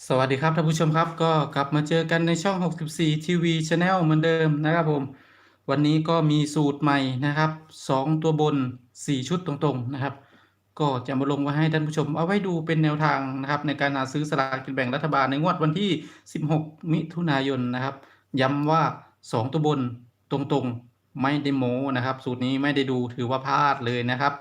สวัสดีครับท่านผู้ชมครับ ก็กลับมาเจอกันในช่อง 64 TV Channel เหมือนเดิมนะครับผม วันนี้ก็มีสูตรใหม่นะครับ 2 ตัวบน 4 ชุดตรงๆนะครับ ก็จะมาลงไว้ให้ท่านผู้ชม เอาไว้ดูเป็นแนวทางนะครับ ในการหาซื้อสลากกินแบ่งรัฐบาลในงวดวันที่ 16 มิถุนายนนะครับ ย้ำว่า 2 ตัวบนตรงๆไม่ได้โมนะครับ สูตรนี้ไม่ได้ดูถือว่าพลาดเลยนะครับ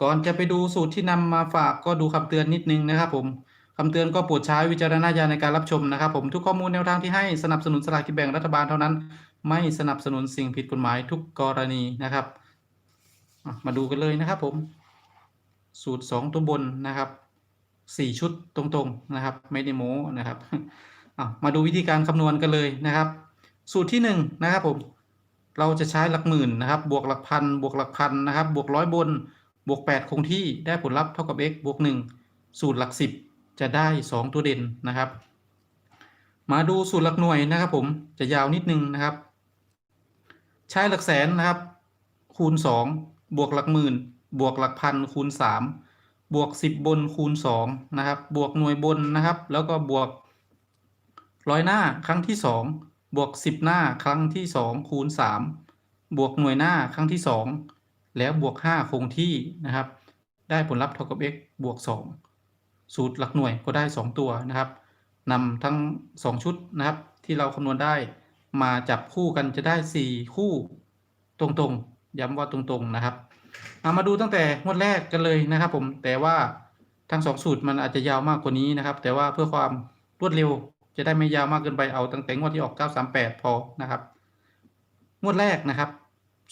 ก่อนจะไปดูสูตรที่นำมาฝากก็ดูคำเตือนนิดนึงนะครับผม คำเตือนก็โปรดใช้วิจารณญาณในการรับชมนะครับ ผมทุกข้อมูลแนวทางที่ให้สนับสนุนสลากกินแบ่งรัฐบาลเท่านั้น ไม่สนับสนุนสิ่งผิดกฎหมายทุกกรณีนะครับมาดูกันเลยนะครับ ผม สูตร 2 ตัวบนนะครับ 4 ชุดตรงๆนะครับ ไม่ได้โม้นะครับมาดูวิธีการคำนวณกันเลยนะครับ สูตรที่ 1 นะครับผมเราจะใช้หลักหมื่นนะครับ บวกหลักพัน บวกหลักพันนะครับ บวกร้อยบน บวก 8 คงที่ได้ผลลัพธ์เท่ากับ x บวก 1 สูตรหลัก 10 จะได้ 2 ตัวเด่นนะครับ มาดูสูตรหลักหน่วยนะครับ ผมจะยาวนิดนึงนะครับ ใช้หลักแสนนะครับ คูณ 2 บวกหลักหมื่น บวกหลักพันคูณ 3 บวก 10 บนคูณ2นะครับ บวกหน่วยบนนะครับ แล้วก็บวกร้อยหน้าครั้งที่ 2 บวก 10 หน้าครั้งที่ 2 คูณ 3 บวกหน่วยหน้าครั้งที่ 2 แล้วบวก 5 คงที่นะครับ ได้ผลลัพธ์เท่ากับ x บวก 2 สูตรหลักหน่วยก็ได้ 2 ตัวนะครับนำทั้ง 2 ชุดนะครับ ที่เราคำนวณได้มาจับคู่กันจะได้ 4 คู่ตรงๆ ย้ำว่าตรงๆนะครับเอามาดูตั้งแต่งวดแรกกันเลยนะครับ ผมแต่ว่าทั้ง2สูตรมันอาจจะยาวมากกว่านี้นะครับ แต่ว่าเพื่อความรวดเร็วจะได้ไม่ยาวมากเกินไปเอาตั้งแต่งวดที่ออก 938 พอนะครับ งวดแรกนะครับ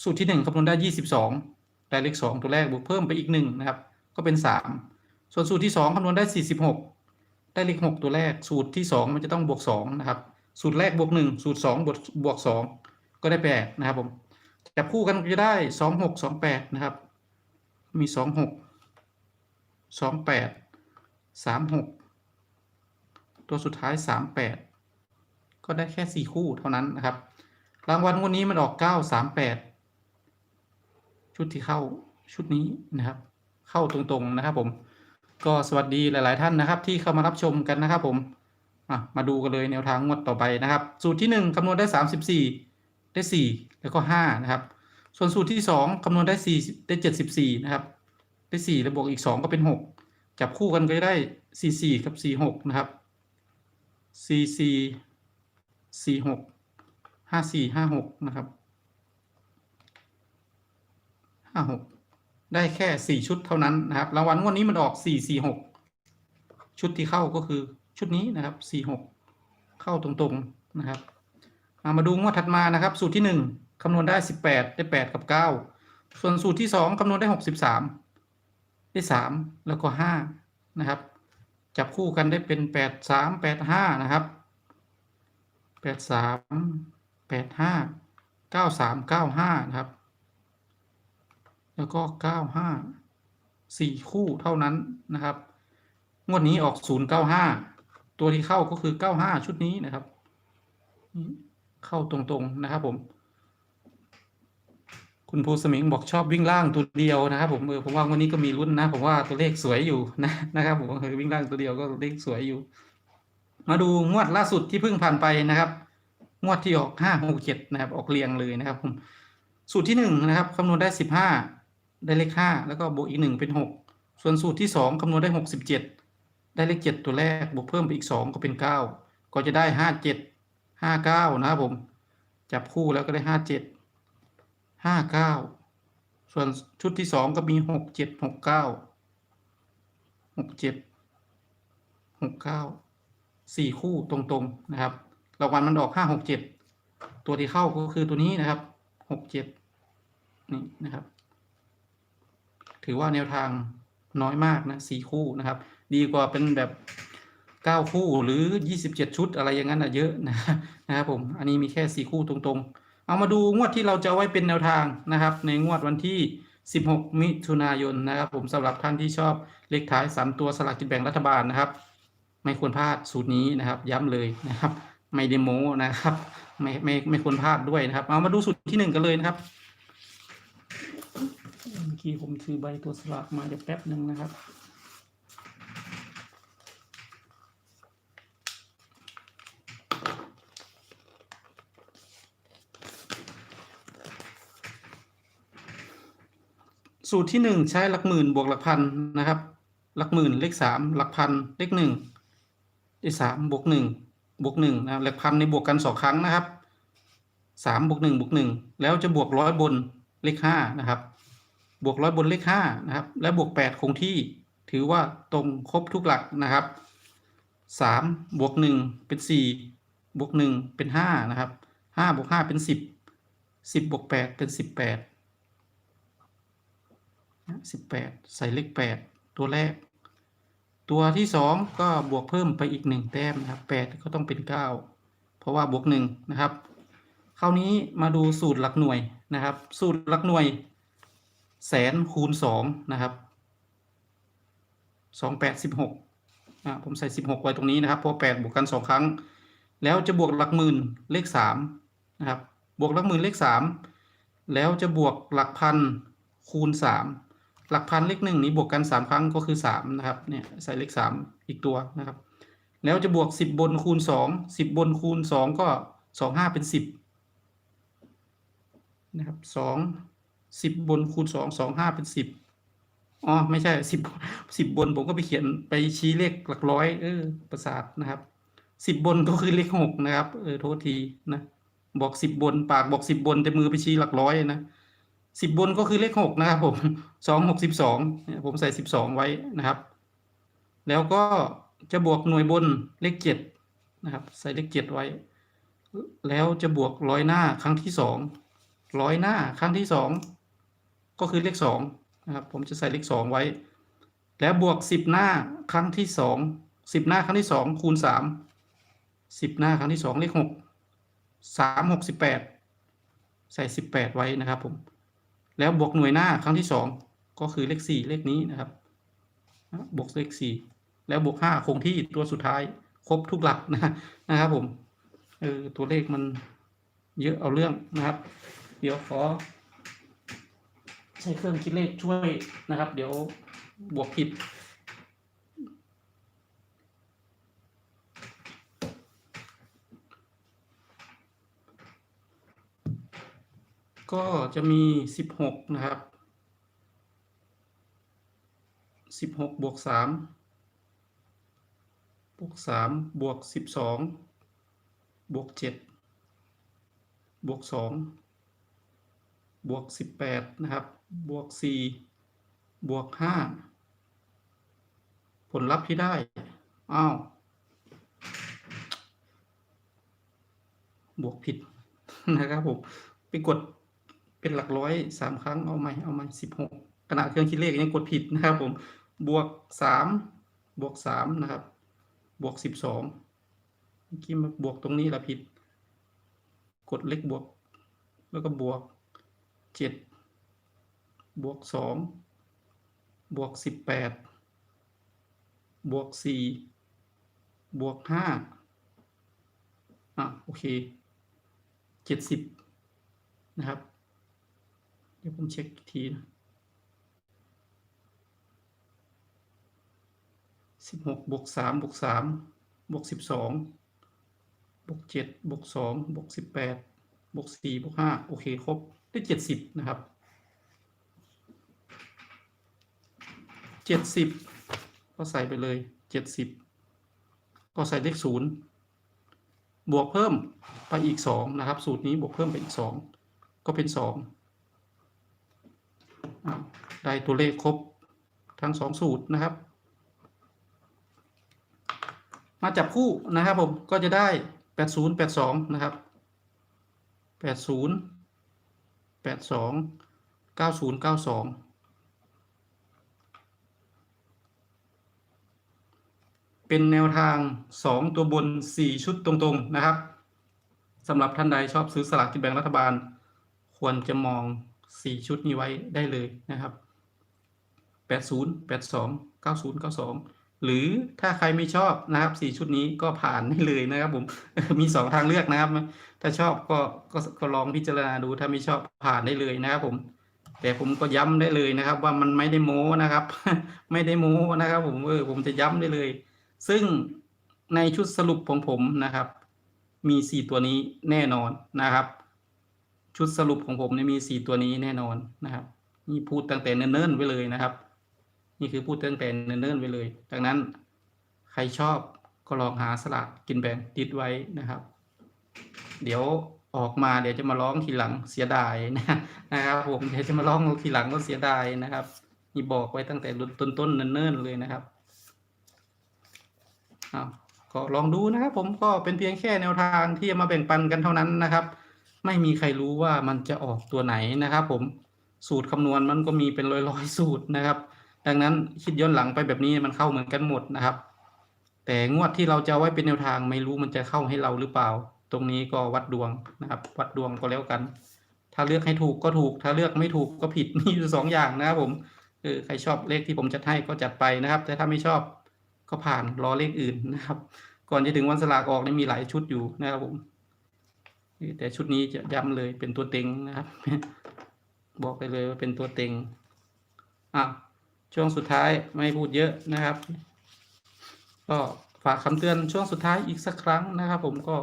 สูตรที่ 1คำนวณได้ 22ได้เลข2ตัวแรกบวกเพิ่มไปอีก1นะครับ ก็เป็น 3 ส่วนสูตรที่ 2คำนวณได้ 46 ได้เลข6ตัวแรก สูตรที่ 2 มันจะต้องบวก2นะครับ สูตรแรกบวก1สูตร2บวกบวก2ก็ได้8นะครับผมจับคู่กันก็จะได้ 26 28 นะครับ มี 26 28 36 ตัวสุดท้าย 38 ก็ได้แค่ 4 คู่เท่านั้นนะครับ รางวัลงวดนี้มันออก 938 ชุดที่เข้าชุดนี้นะครับ เข้าตรงๆนะครับผม ก็สวัสดีหลาย ๆ ท่านนะครับ ที่เข้ามารับชมกันนะครับผมมาดูกันเลยแนวทางงวดต่อไปนะครับ สูตรที่ 1คำนวณได้ 34 ได้ 4 แล้วก็5นะครับ ส่วนสูตรที่ 2คำนวณได้ 4 ได้ 74 นะครับ ได้ 4 แล้วบวกอีก 2 ก็เป็น 6 จับคู่กันก็ได้ 44 กับ 46 นะครับ 44 46 54 56 นะครับ 56 ได้แค่4ชุดเท่านั้นนะครับ รางวัลงวดนี้มันออก4 4 6ชุดที่เข้าก็คือชุดนี้นะครับ4 6เข้าตรงๆนะครับมามาดูงวดถัดมานะครับ สูตรที่1คำนวณได้18ได้8กับ9ส่วนสูตรที่2คำนวณได้63ได้3แล้วก็5นะครับ จับคู่กันได้เป็น8 3 8 5นะครับ8 3 8 5 9 3 9 5นะครับ แล้วก็เก้าห้าสี่คู่เท่านั้นนะครับ งวดนี้ออกศูนย์เก้าห้าตัวที่เข้าก็คือเก้าห้าชุดนี้นะครับ เข้าตรงๆนะครับผม คุณภูสมิงบอกชอบวิ่งล่างตัวเดียวนะครับ ผมเออผมว่างวันนี้ก็มีลุ้นนะ ผมว่าตัวเลขสวยอยู่นะนะครับ ผมเออวิ่งล่างตัวเดียวก็เลขสวยอยู่ มาดูงวดล่าสุดที่เพิ่งผ่านไปนะครับ งวดที่ออกห้าหกเจ็ดนะครับ ออกเรียงเลยนะครับผมสูตรที่หนึ่งนะครับคำนวณได้สิบห้า ได้เลขห้าแล้วก็บวกอีกหนึ่งเป็นหกส่วนสูตรที่สองคำนวณได้หกสิบเจ็ดได้เลขเจ็ดตัวแรกบวกเพิ่มไปอีกสองก็เป็นเก้าก็จะได้ห้าเจ็ดห้าเก้านะครับผม จับคู่แล้วก็ได้ห้าเจ็ดห้าเก้าส่วนชุดที่สองก็มีหกเจ็ดหกเก้าหกเจ็ดหกเก้าสี่คู่ตรงๆนะครับรางวัลมันออกห้าหกเจ็ดตัวที่เข้าก็คือตัวนี้นะครับหกเจ็ดนี่นะครับ ถือว่าแนวทางน้อยมากนะสี่คู่นะครับ ดีกว่าเป็นแบบเก้าคู่หรือยี่สิบเจ็ดชุดอะไรอย่างนั้นอะเยอะนะนะครับผมอันนี้มีแค่สี่คู่ตรงๆ เอามาดูงวดที่เราจะไว้เป็นแนวทางนะครับ ในงวดวันที่ 16 มิถุนายนนะครับ ผมสำหรับท่านที่ชอบเลขท้ายสามตัวสลากกินแบ่งรัฐบาลนะครับ ไม่ควรพลาดสูตรนี้นะครับ ย้ำเลยนะครับ ไม่เดโมนะครับ ไม่ไม่ไม่ควรพลาดด้วยนะครับ เอามาดูสูตรที่หนึ่งกันเลยนะครับ กี้ผมถือใบตัวสลากมาเดี๋ยวแป๊บหนึ่งนะครับ สูตรที่หนึ่งใช้หลักหมื่นบวกหลักพันนะครับ หลักหมื่นเลขสามหลักพันเลขหนึ่งเลขสามบวกหนึ่งบวกหนึ่งนะหลักพันในบวกกันสองครั้งนะครับสามบวกหนึ่งบวกหนึ่งแล้วจะบวกร้อยบนเลขห้านะครับ บวกร้อยบนเลขห้านะครับ และบวกแปดคงที่ถือว่าตรงครบทุกหลักนะครับสามบวกหนึ่งเป็นสี่บวกหนึ่งเป็นห้านะครับห้าบวกห้าเป็นสิบสิบบวกแปดเป็นสิบแปดสิบแปดใส่เลขแปดตัวแรก ตัวที่สองก็บวกเพิ่มไปอีกหนึ่งแต้มนะครับแปดก็ต้องเป็นเก้าเพราะว่าบวกหนึ่งนะครับคราวนี้มาดูสูตรหลักหน่วยนะครับ สูตรหลักหน่วย แสนคูณสองนะครับสองแปดสิบหกอ่าผมใส่สิบหกไว้ตรงนี้นะครับเพราะแปดบวกกันสองครั้ง แล้วจะบวกหลักหมื่นเลขสามนะครับบวกหลักหมื่นเลขสามแล้วจะบวกหลักพันคูณสามหลักพันเลขหนึ่งนี้บวกกันสามครั้งก็คือสามนะครับเนี่ยใส่เลขสามอีกตัวนะครับ แล้วจะบวกสิบบนคูณสองสิบบนคูณสองก็สองห้าเป็นสิบนะครับสอง สิบบนคูณสองสองห้าเป็นสิบอ๋อไม่ใช่สิบสิบบนผมก็ไปเขียนไปชี้เลขหลักร้อยเออประสาทนะครับสิบบนก็คือเลขหกนะครับเออโทษทีนะบอกสิบบนปากบอกสิบบนแต่มือไปชี้หลักร้อยนะสิบบนก็คือเลขหกนะครับผมสองหกสิบสองผมใส่สิบสองไว้นะครับ แล้วก็จะบวกหน่วยบนเลขเจ็ดนะครับ ใส่เลขเจ็ดไว้ แล้วจะบวกร้อยหน้าครั้งที่สองร้อยหน้าครั้งที่สอง ก็คือเลขสองนะครับผมจะใส่เลขสองไว้ แล้วบวกสิบหน้าครั้งที่สองสิบหน้าครั้งที่สองคูณสามสิบหน้าครั้งที่สองเลขหกสามหกสิบแปดใส่สิบแปดไว้นะครับผม แล้วบวกหน่วยหน้าครั้งที่สองก็คือเลขสี่เลขนี้นะครับ บวกเลขสี่แล้วบวกห้าคงที่ตัวสุดท้ายครบทุกหลักนะนะครับผมเออตัวเลขมันเยอะเอาเรื่องนะครับ เดี๋ยวขอ ใช้เครื่องคิดเลขช่วยนะครับ เดี๋ยวบวกผิดก็จะมีสิบหกนะครับสิบหกบวกสามบวกสามบวกสิบสองบวกเจ็ดบวกสอง บวกสิบแปดนะครับ บวกสี่บวกห้าผลลัพธ์ที่ได้ อ้าว บวกผิดนะครับผม ไปกดเป็นหลักร้อยสามครั้ง เอาใหม่ เอาใหม่สิบหกขณะเครื่องคิดเลขยังกดผิดนะครับผม บวกสาม บวกสามนะครับ บวกสิบสองเมื่อกี้มาบวกตรงนี้ละผิด กดเลขบวก แล้วก็บวก เจ็ดบวกสองบวกสิบแปดบวกสี่บวกห้าอะโอเคเจ็ดสิบนะครับ เดี๋ยวผมเช็คทีนะสิบหกบวกสามบวกสามบวกสิบสองบวกเจ็ดบวกสองบวกสิบแปดบวกสี่บวกห้าโอเค ครบ ได้เจ็ดสิบนะครับเจ็ดสิบก็ใส่ไปเลยเจ็ดสิบก็ใส่เลขศูนย์บวกเพิ่มไปอีกสองนะครับ สูตรนี้บวกเพิ่มไปอีกสองก็เป็นสองได้ตัวเลขครบทั้งสองสูตรนะครับ มาจับคู่นะครับผมก็จะได้แปดศูนย์แปดสองนะครับแปดศูนย์ แปดสองเก้าศูนย์เก้าสองเป็นแนวทางสองตัวบนสี่ชุดตรงๆนะครับสำหรับท่านใดชอบซื้อสลากกินแบ่งรัฐบาล ควรจะมองสี่ชุดนี้ไว้ได้เลยนะครับแปดศูนย์แปดสองเก้าศูนย์เก้าสอง หรือถ้าใครไม่ชอบนะครับสี่ชุดนี้ก็ผ่านได้เลยนะครับ ผมมีสองทางเลือกนะครับ ถ้าชอบก็ก็ก็ลองพิจารณาดูถ้าไม่ชอบผ่านได้เลยนะครับ ผม แต่ผมก็ย้ำได้เลยนะครับ ว่ามันไม่ได้โม้นะครับ ไม่ได้โม้นะครับ ผมเออผมจะย้ำได้เลย ซึ่งในชุดสรุปของผมนะครับ มีสี่ตัวนี้แน่นอนนะครับ ชุดสรุปของผมเนี่ยมีสี่ตัวนี้แน่นอนนะครับ นี่พูดตั้งแต่เนิ่นๆไว้เลยนะครับ นี่คือพูดตั้งแต่เนิ่นๆไว้เลย ดังนั้นใครชอบก็ลองหาสลากกินแบ่งติดไว้นะครับ เดี๋ยวออกมาเดี๋ยวจะมาร้องทีหลังเสียดายนะนะครับ ผมเดี๋ยวจะมาร้องทีหลังก็เสียดายนะครับนี่บอกไว้ตั้งแต่ต้นๆเนิ่นๆเลยนะครับอ้าก็ลองดูนะครับ ผมก็เป็นเพียงแค่แนวทางที่จะมาแบ่งปันกันเท่านั้นนะครับ ไม่มีใครรู้ว่ามันจะออกตัวไหนนะครับ ผมสูตรคำนวณมันก็มีเป็นร้อยๆสูตรนะครับ ดังนั้นคิดย้อนหลังไปแบบนี้มันเข้าเหมือนกันหมดนะครับ แต่งวดที่เราจะไว้เป็นแนวทางไม่รู้มันจะเข้าให้เราหรือเปล่า ตรงนี้ก็วัดดวงนะครับ วัดดวงก็แล้วกัน ถ้าเลือกให้ถูกก็ถูก ถ้าเลือกไม่ถูกก็ผิดมีอยู่สองอย่างนะครับผมเออใครชอบเลขที่ผมจัดให้ก็จัดไปนะครับ แต่ถ้าไม่ชอบก็ผ่านรอเลขอื่นนะครับ ก่อนจะถึงวันสลากออกนี่มีหลายชุดอยู่นะครับผมแต่ชุดนี้จะย้ำเลยเป็นตัวเต็งนะครับ บอกไปเลยว่าเป็นตัวเต็งอะ ช่วงสุดท้ายไม่พูดเยอะนะครับ ก็ฝากคำเตือนช่วงสุดท้ายอีกสักครั้งนะครับ ผมก็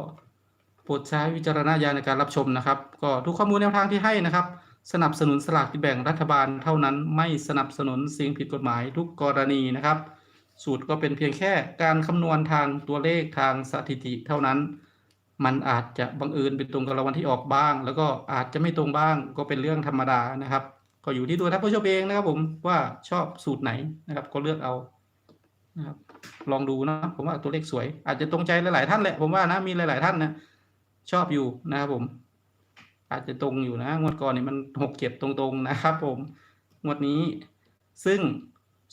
โปรดใช้วิจารณญาณในการรับชมนะครับ ก็ทุกข้อมูลแนวทางที่ให้นะครับ สนับสนุนสลากกินแบ่งรัฐบาลเท่านั้นไม่สนับสนุนสิ่งผิดกฎหมายทุกกรณีนะครับ สูตรก็เป็นเพียงแค่การคำนวณทางตัวเลขทางสถิติเท่านั้น มันอาจจะบังเอิญไปตรงกับรางวัลที่ออกบ้าง แล้วก็อาจจะไม่ตรงบ้างก็เป็นเรื่องธรรมดานะครับ ก็อยู่ที่ตัวท่านผู้ชมเองนะครับ ผมว่าชอบสูตรไหนนะครับ ก็เลือกเอานะครับ ลองดูนะผมว่าตัวเลขสวย อาจจะตรงใจหลาย ๆ ท่านแหละผมว่านะมีหลาย ๆ ท่านนะชอบอยู่นะครับผม อาจจะตรงอยู่นะงวดก่อนนี่มันหกเจ็ดตรงๆนะครับ ผมงวดนี้ ซึ่ง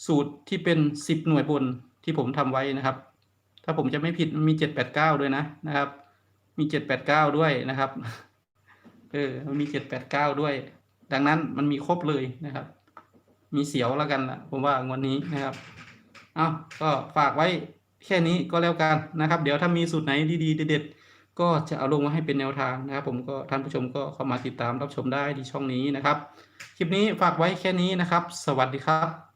สูตรที่เป็นสิบหน่วยบนที่ผมทำไว้นะครับ ถ้าผมจะไม่ผิดมันมีเจ็ดแปดเก้าด้วยนะนะครับ มีเจ็ดแปดเก้าด้วยนะครับเออมีเจ็ดแปดเก้าด้วย ดังนั้นมันมีครบเลยนะครับ มีเสียวแล้วกันละผมว่างวดนี้นะครับ เอาก็ฝากไว้แค่นี้ก็แล้วกันนะครับ เดี๋ยวถ้ามีสูตรไหนดีๆเด็ดๆก็จะเอาลงมาให้เป็นแนวทางนะครับ ผมก็ท่านผู้ชมก็เข้ามาติดตามรับชมได้ที่ช่องนี้นะครับ คลิปนี้ฝากไว้แค่นี้นะครับ สวัสดีครับ